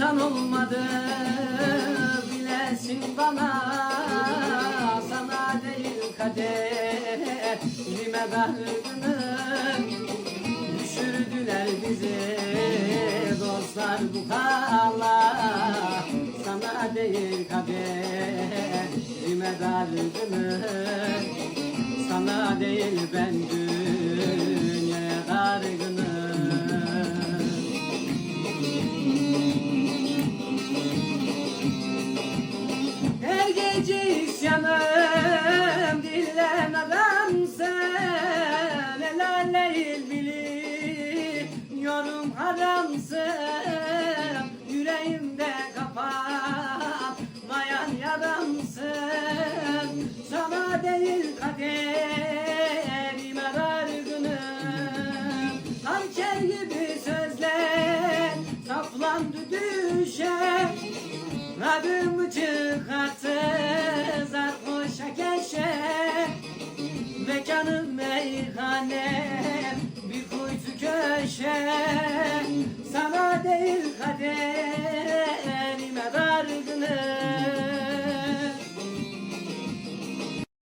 insan olmadı bilesin bana. Sana değil kaderime dargınım düşürdüler bizi dostlar bu kala sana değil kaderime dargınım sana değil ben gece isyanım dillen adamsın El aleyh biliyorum haramsın Yüreğimde kapanmayan yaramsın Sana değil kaderime dargınım Hançer gibi sözler saplandı düşer Adımı Mekanım meyhanem Bir kuytu köşe. Sana değil kaderime dargınım